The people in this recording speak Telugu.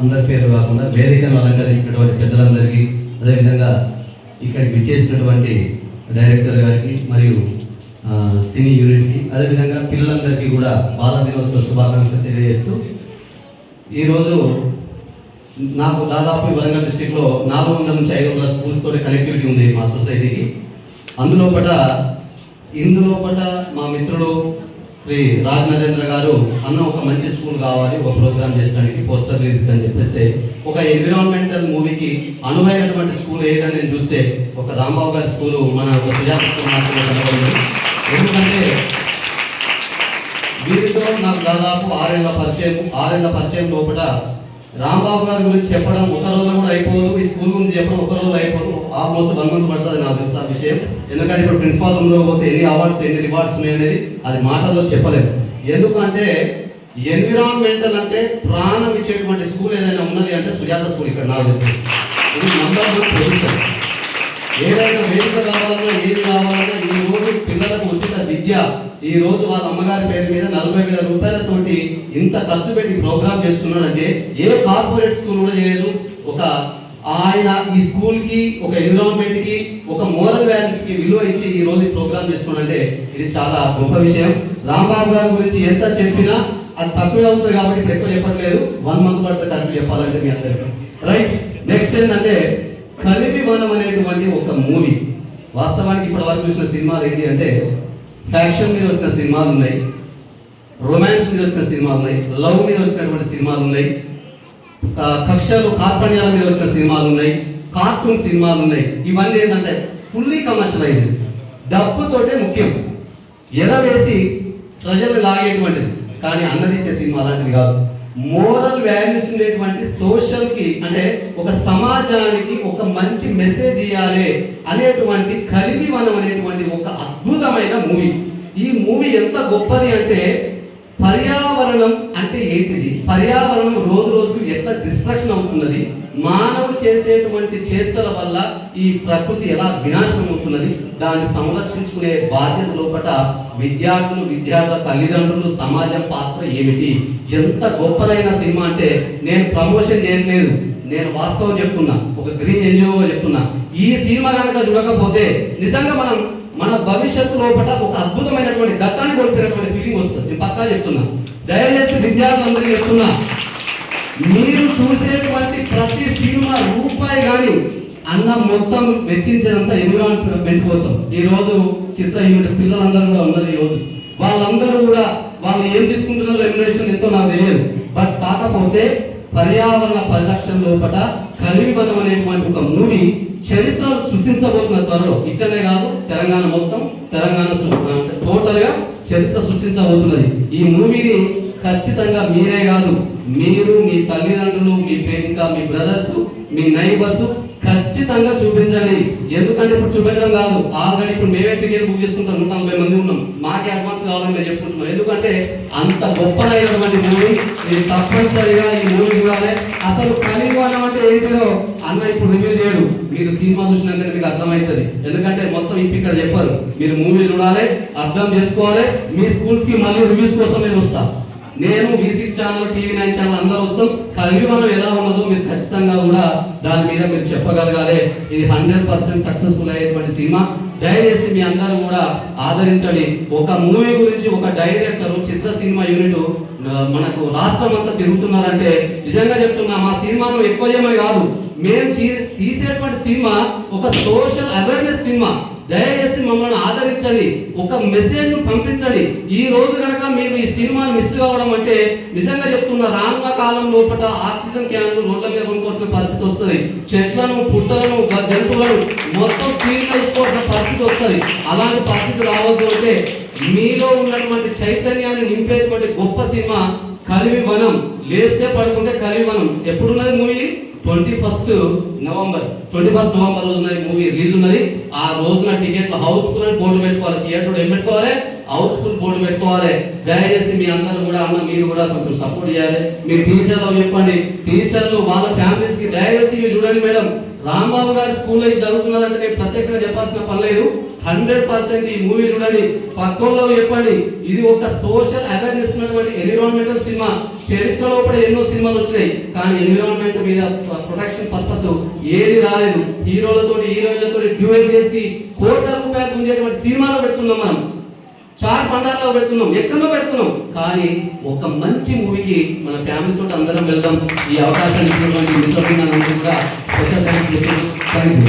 అందరి పేరు కాకుండా వేదికను అలంకరించినటువంటి పెద్దలందరికీ అదేవిధంగా ఇక్కడికి విచ్చేసినటువంటి డైరెక్టర్ గారికి మరియు సినీ యూనిట్కి అదేవిధంగా పిల్లలందరికీ కూడా బాల దినోత్సవ శుభాకాంక్షలు తెలియజేస్తూ ఈరోజు నాకు దాదాపు వరంగల్ డిస్టిక్లో నాలుగు వందల నుంచి ఐదు వందల స్కూల్స్ కనెక్టివిటీ ఉంది మా సొసైటీకి. అందులోపట ఇందులోపట మా మిత్రుడు శ్రీ రాజ్ నరేంద్ర గారు అన్న ఒక మంచి స్కూల్ కావాలి ఒక ప్రోగ్రామ్ చేసడానికి పోస్టర్ రిలీజ్ అని చెప్పేస్తే ఒక ఎన్విరాన్మెంటల్ మూవీకి అనువైనటువంటి స్కూల్ ఏదని నేను చూస్తే ఒక రాంబాబు గారి స్కూలు మన ఒక సుజాత ఎందుకంటే వీరితో నాకు దాదాపు ఆరేళ్ళ పరిచయం ఆరేళ్ళ పరిచయం లోపల రాంబాబు గారి గురించి చెప్పడం ఒక రోజులో కూడా అయిపోదు ఈ స్కూల్ గురించి చెప్పడం ఒక రోజులో అయిపోదు ఆల్మోస్ట్ వన్ మంత్ పడుతుంది నాకు తెలుసు ఆ విషయం. ఎందుకంటే ఇప్పుడు ప్రిన్సిపాల్ రూమ్లో పోతే ఎన్ని అవార్డ్స్ ఎన్ని రివార్డ్స్ ఉన్నాయనేది అది మాటల్లో చెప్పలేము. ఎందుకంటే ఎన్విరాన్మెంటల్ అంటే ప్రాణం ఇచ్చేటువంటి స్కూల్ ఏదైనా ఉన్నది అంటే సుజాత స్కూల్ ఇక్కడ నాకు తెలుసు. ఇది నంబర్ వన్ పొజిషన్ ఏదైనా వేదిక కావాలన్నా ఏది కావాలన్నా ఈ రోజు పిల్లలకు ఉచిత విద్య ఈ రోజు వాళ్ళ అమ్మగారి పేరు మీద నలభై వేల రూపాయలతోటి ఇంత ఖర్చు పెట్టి ప్రోగ్రామ్ చేస్తున్నాడంటే ఏ కార్పొరేట్ స్కూల్ కూడా చేయలేదు. ఒక ఆయన ఈ స్కూల్కి ఒక ఎన్విరాన్మెంట్కి ఒక మోరల్ వాల్యూస్కి విలువ ఇచ్చి ఈ రోజు ప్రోగ్రామ్ చేస్తున్నాడంటే ఇది చాలా గొప్ప విషయం. రాంబాబు గారి గురించి ఎంత చెప్పినా అది తక్కువే అవుతుంది కాబట్టి ఇప్పుడు ఎక్కువ చెప్పట్లేదు. వన్ మంత్ పడుతుంది కరెక్ట్ చెప్పాలంటే మీ అందరికీ. రైట్. నెక్స్ట్ ఏంటంటే కలిపి వనం అనేటువంటి ఒక మూవీ. వాస్తవానికి ఇప్పటి వరకు చూసిన సినిమాలు ఏంటి అంటే ఫ్యాక్షన్ మీద వచ్చిన సినిమాలు ఉన్నాయి. రొమాన్స్ మీద వచ్చిన సినిమాలు ఉన్నాయి. లవ్ మీద వచ్చినటువంటి సినిమాలు ఉన్నాయి. కక్షలు కార్పణ్యాల మీద వచ్చిన సినిమాలు ఉన్నాయి కార్టూన్ సినిమాలు ఉన్నాయి ఇవన్నీ ఏంటంటే ఫుల్లీ కమర్షియలైజ్డ్ డబ్బుతోటే ముఖ్యం. ఎరవేసి ప్రజలు లాగేటువంటిది. కానీ అన్నదీసే సినిమా లాంటివి కాదు. మోరల్ వాల్యూస్ ఉండేటువంటి సోషల్కి అంటే ఒక సమాజానికి ఒక మంచి మెసేజ్ ఇవ్వాలి అనేటువంటి కలివి వనం అనేటువంటి ఒక అద్భుతమైన మూవీ. ఈ మూవీ ఎంత గొప్పది అంటే పర్యావరణం అంటే ఏంటిది? పర్యావరణం రోజు రోజుకు ఎట్లా డిస్ట్రక్షన్ అవుతున్నది? మానవుడు చేసేటువంటి చేష్టల వల్ల ఈ ప్రకృతి ఎలా వినాశనం అవుతున్నది? దాన్ని సంరక్షించుకునే బాధ్యత లోపల విద్యార్థులు విద్యార్థుల తల్లిదండ్రులు సమాజం పాత్ర ఏమిటి? ఎంత గొప్పదైన సినిమా అంటే నేను ప్రమోషన్ చేయట్లేదు నేను వాస్తవం చెప్తున్నా. ఒక గ్రీన్ ఎన్జిఓ చెప్తున్నా. ఈ సినిమా కనుక చూడకపోతే నిజంగా మనం మన భవిష్యత్తు లోపల ఒక అద్భుతమైనటువంటి ఘట్టాన్ని కోల్పోయినటువంటి ఫీలింగ్ వస్తుంది. నేను పక్కా చెప్తున్నా. దయచేసి విద్యార్థులందరికీ చెప్తున్నా. మీరు చూసేటువంటి ప్రతి సినిమా రూపాయి కానీ అన్న మొత్తం వెచ్చించేదంతా ఎన్విరాన్మెంట్ కోసం. ఈ రోజు చిత్ర యూనిట్ పిల్లలందరూ కూడా ఉన్నారు ఈ రోజు. వాళ్ళందరూ కూడా వాళ్ళు ఏం తీసుకుంటున్నారో రెమ్యునేషన్ ఎంతో నాకు తెలియదు. బట్ కాకపోతే పర్యావరణ పరిరక్షణ లోపల కలివిబలం అనేటువంటి ఒక మూవీ చరిత్ర సృష్టించబోతున్న త్వరలో ఇక్కడనే కాదు తెలంగాణ మొత్తం తెలంగాణ అంటే గా చరిత్ర సృష్టించబోతున్నది. ఈ మూవీని ఖచ్చితంగా మీరే కాదు మీరు మీ తల్లిదండ్రులు మీ ఇంకా మీ బ్రదర్స్ మీ నైబర్స్ ఖచ్చితంగా చూపించండి. ఎందుకంటే ఇప్పుడు చూపించడం కాదు ఆల్రెడీ ఇప్పుడు మేమే టికెట్ బుక్ చేసుకుంటాం నూట నలభై మంది ఉన్నాం. మాకే అడ్వాన్స్ కావాలని నేను చెప్పుకుంటున్నాం. ఎందుకంటే అంత గొప్పదైనటువంటి మూవీ మీరు తప్పనిసరిగా ఈ మూవీ చూడాలి. అసలు కలిగి అంటే ఏంటిదో అన్న ఇప్పుడు రివ్యూ చేయడు. సినిమా చూసినాక మీకు అర్థమవుతుంది. ఎందుకంటే మొత్తం ఇప్పుడు ఇక్కడ చెప్పారు. మీరు మూవీ చూడాలి అర్థం చేసుకోవాలి మీ స్కూల్స్కి మళ్ళీ రివ్యూస్ కోసం నేను వస్తా. నేను V six channel TV nine channel అందరూ వస్తాం. కలివివనం ఎలా ఉన్నదో మీరు ఖచ్చితంగా కూడా దాని మీద మీరు చెప్పగలగాలి. ఇది హండ్రెడ్ పర్సెంట్ సక్సెస్ఫుల్ అయ్యేటువంటి సినిమా. దయచేసి మీ అందరూ కూడా ఆదరించండి. ఒక మూవీ గురించి ఒక డైరెక్టర్ చిత్ర సినిమా యూనిట్ మనకు రాష్ట్రం అంతా తిరుగుతున్నారంటే నిజంగా చెప్తున్నా మా సినిమాను ఎక్కువ చేయమని కాదు. మేము తీ- తీసేటువంటి సినిమా ఒక సోషల్ అవేర్నెస్ సినిమా. దయచేసి మమ్మల్ని ఆదరించండి. ఒక మెసేజ్ పంపించండి. ఈ రోజు కనుక మీరు ఈ సినిమా మిస్ కావడం అంటే నిజంగా చెప్తున్న రానున్న కాలం లోపల ఆక్సిజన్ క్యాన్లు రోడ్ల మీద కొనుక్కోవాల్సిన పరిస్థితి వస్తుంది. చెట్లను పుట్టలను జంతువులను మొత్తం క్లీన్ పరిస్థితి వస్తుంది. అలాంటి పరిస్థితి రావద్దు అంటే మీలో ఉన్నటువంటి చైతన్యాన్ని నింపేటువంటి గొప్ప సినిమా కలివి వనం లేస్తే పడుకుంటే కలివి వనం ఎప్పుడున్నది twenty first November twenty first November రోజున ఈ మూవీ రిలీజ్ ఉన్నది. ఆ రోజున టికెట్లు హౌస్ ఫుల్ అని బోర్డు పెట్టుకోవాలి. థియేటర్ ఏం పెట్టుకోవాలి? హౌస్ఫుల్ బోర్డు పెట్టుకోవాలి. దయచేసి మీ అందరూ కూడా అన్న మీరు కూడా కొంచెం సపోర్ట్ చేయాలి. మీ టీచర్లు చెప్పండి. టీచర్లు వాళ్ళ ఫ్యామిలీస్కి దయచేసి మీరు చూడండి మేడం. రాంబాబు గారి స్కూల్లో ఇది జరుగుతున్నదంటే నేను ప్రత్యేకంగా చెప్పాల్సిన పని లేదు. హండ్రెడ్ పర్సెంట్ ఈ మూవీ చూడండి. పక్కల్లో చెప్పండి. ఇది ఒక సోషల్ అవేర్నెస్ ఉన్నటువంటి ఎన్విరాన్మెంటల్ సినిమా. చరిత్రలో కూడా ఎన్నో సినిమాలు వచ్చినాయి. కానీ ఎన్విరాన్మెంట్ మీద ప్రొటెక్షన్ పర్పస్ ఏది రాలేదు. హీరోలతో హీరోయిన్లతో డ్యూయల్ చేసి కోట్ల రూపాయలు గుంజేటువంటి సినిమాలో పెడుతున్నాం మనం. చార్ పండాల్లో పెడుతున్నాం. ఎక్కడో పెడుతున్నాం. కానీ ఒక మంచి మూవీకి మన ఫ్యామిలీతో అందరం వెళ్దాం. ఈ అవకాశాన్ని ఇచ్చినటువంటి మిత్రులందరికీ కూడా 我现在单词都单